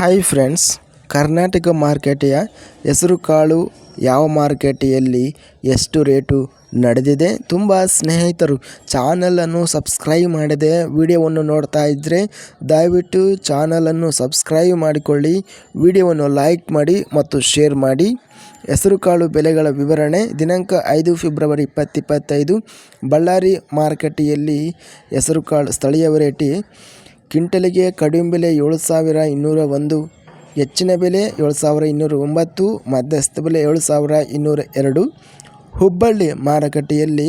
Hi friends Karnataka ಮಾರ್ಕೆಟೆಯ ಹೆಸರುಕಾಳು ಯಾವ ಮಾರ್ಕೆಟೆಯಲ್ಲಿ ಎಷ್ಟು ರೇಟು ನಡೆದಿದೆ ತುಂಬ ಸ್ನೇಹಿತರು ಚಾನಲನ್ನು ಸಬ್ಸ್ಕ್ರೈಬ್ ಮಾಡಿದೆ ವಿಡಿಯೋವನ್ನು ನೋಡ್ತಾ ಇದ್ದರೆ ದಯವಿಟ್ಟು ಚಾನಲನ್ನು ಸಬ್ಸ್ಕ್ರೈಬ್ ಮಾಡಿಕೊಳ್ಳಿ, ವಿಡಿಯೋವನ್ನು ಲೈಕ್ ಮಾಡಿ ಮತ್ತು ಶೇರ್ ಮಾಡಿ. ಹೆಸರುಕಾಳು ಬೆಲೆಗಳ ವಿವರಣೆ ದಿನಾಂಕ ಐದು ಫೆಬ್ರವರಿ ಇಪ್ಪತ್ತಿಪ್ಪತ್ತೈದು ಬಳ್ಳಾರಿ ಮಾರುಕಟ್ಟೆಯಲ್ಲಿ ಹೆಸರುಕಾಳು ಸ್ಥಳೀಯ ವೆರೈಟಿ ಕ್ವಿಂಟಲಿಗೆ ಕಡಿಮೆ ಬೆಲೆ ಏಳು ಸಾವಿರ ಇನ್ನೂರ ಒಂದು, ಹೆಚ್ಚಿನ ಬೆಲೆ ಏಳು ಸಾವಿರ ಇನ್ನೂರ ಒಂಬತ್ತು, ಮಧ್ಯಸ್ಥ ಬೆಲೆ ಏಳು ಸಾವಿರ ಇನ್ನೂರ ಎರಡು. ಹುಬ್ಬಳ್ಳಿ ಮಾರುಕಟ್ಟೆಯಲ್ಲಿ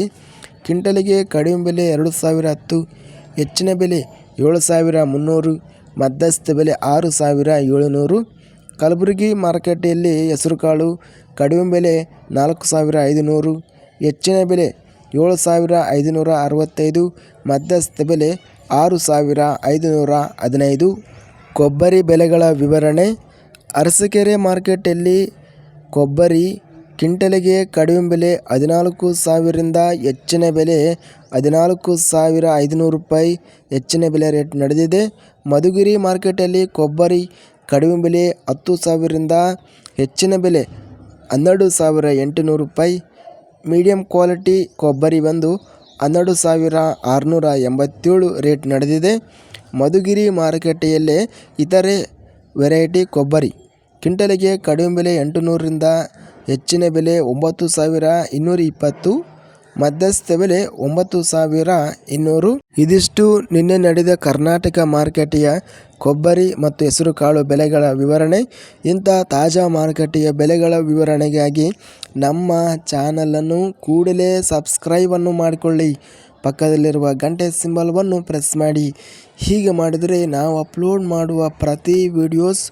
ಕ್ವಿಂಟಲಿಗೆ ಕಡಿಮೆ ಬೆಲೆ ಎರಡು ಸಾವಿರ ಹತ್ತು, ಹೆಚ್ಚಿನ ಬೆಲೆ ಏಳು ಸಾವಿರ ಮುನ್ನೂರು, ಮಧ್ಯಸ್ಥ ಬೆಲೆ ಆರು ಸಾವಿರ ಏಳುನೂರು. ಕಲಬುರಗಿ ಮಾರುಕಟ್ಟೆಯಲ್ಲಿ ಹೆಸರುಕಾಳು ಕಡಿಮೆ ಬೆಲೆ ನಾಲ್ಕು ಸಾವಿರ ಐದುನೂರು, ಹೆಚ್ಚಿನ ಬೆಲೆ ಏಳು ಸಾವಿರ ಐದುನೂರ ಅರವತ್ತೈದು, ಮಧ್ಯಸ್ಥ ಬೆಲೆ ಆರು ಸಾವಿರ ಐದುನೂರ ಹದಿನೈದು ಕೊಬ್ಬರಿ ಬೆಲೆಗಳ ವಿವರಣೆ. ಅರಸಕೆರೆ ಮಾರ್ಕೆಟಲ್ಲಿ ಕೊಬ್ಬರಿ ಕಿಂಟಲಿಗೆ ಕಡಿಮೆ ಬೆಲೆ ಹದಿನಾಲ್ಕು ಸಾವಿರದಿಂದ ಹೆಚ್ಚಿನ ಬೆಲೆ ಹದಿನಾಲ್ಕು ಸಾವಿರ ಐದುನೂರು ರೂಪಾಯಿ ಹೆಚ್ಚಿನ ಬೆಲೆ ರೇಟ್ ನಡೆದಿದೆ. ಮಧುಗಿರಿ ಮಾರ್ಕೆಟಲ್ಲಿ ಕೊಬ್ಬರಿ ಕಡಿಮೆ ಬೆಲೆ ಹತ್ತು ಸಾವಿರದಿಂದ ಹೆಚ್ಚಿನ ಬೆಲೆ ಹನ್ನೆರಡು ಸಾವಿರ ಎಂಟುನೂರು ರೂಪಾಯಿ. ಮೀಡಿಯಮ್ ಕ್ವಾಲಿಟಿ ಕೊಬ್ಬರಿ ಬಂದು ಹನ್ನೆರಡು ಸಾವಿರ ಆರುನೂರ ಎಂಬತ್ತೇಳು ರೇಟ್ ನಡೆದಿದೆ. ಮಧುಗಿರಿ ಮಾರುಕಟ್ಟೆಯಲ್ಲೇ ಇತರೆ ವೆರೈಟಿ ಕೊಬ್ಬರಿ. ಕ್ವಿಂಟಲಿಗೆ ಕಡಿಮೆ ಬೆಲೆ ಎಂಟು ನೂರರಿಂದ ಹೆಚ್ಚಿನ ಬೆಲೆ ಒಂಬತ್ತು ಸಾವಿರ ಇನ್ನೂರ ಇಪ್ಪತ್ತು. ಮಧ್ಯಸ್ಥ ಬೆಲೆ ಒಂಬತ್ತು ಸಾವಿರ ಇನ್ನೂರು. ಇದಿಷ್ಟು ನಿನ್ನೆ ನಡೆದ ಕರ್ನಾಟಕ ಮಾರುಕಟ್ಟೆಯ ಕೊಬ್ಬರಿ ಮತ್ತು ಹೆಸರುಕಾಳು ಬೆಲೆಗಳ ವಿವರಣೆ. ಇಂಥ ತಾಜಾ ಮಾರುಕಟ್ಟೆಯ ಬೆಲೆಗಳ ವಿವರಣೆಗಾಗಿ ನಮ್ಮ ಚಾನಲನ್ನು ಕೂಡಲೇ ಸಬ್ಸ್ಕ್ರೈಬನ್ನು ಮಾಡಿಕೊಳ್ಳಿ. ಪಕ್ಕದಲ್ಲಿರುವ ಗಂಟೆ ಸಿಂಬಲ್ವನ್ನು ಪ್ರೆಸ್ ಮಾಡಿ. ಹೀಗೆ ಮಾಡಿದರೆ ನಾವು ಅಪ್ಲೋಡ್ ಮಾಡುವ ಪ್ರತಿ ವಿಡಿಯೋಸ್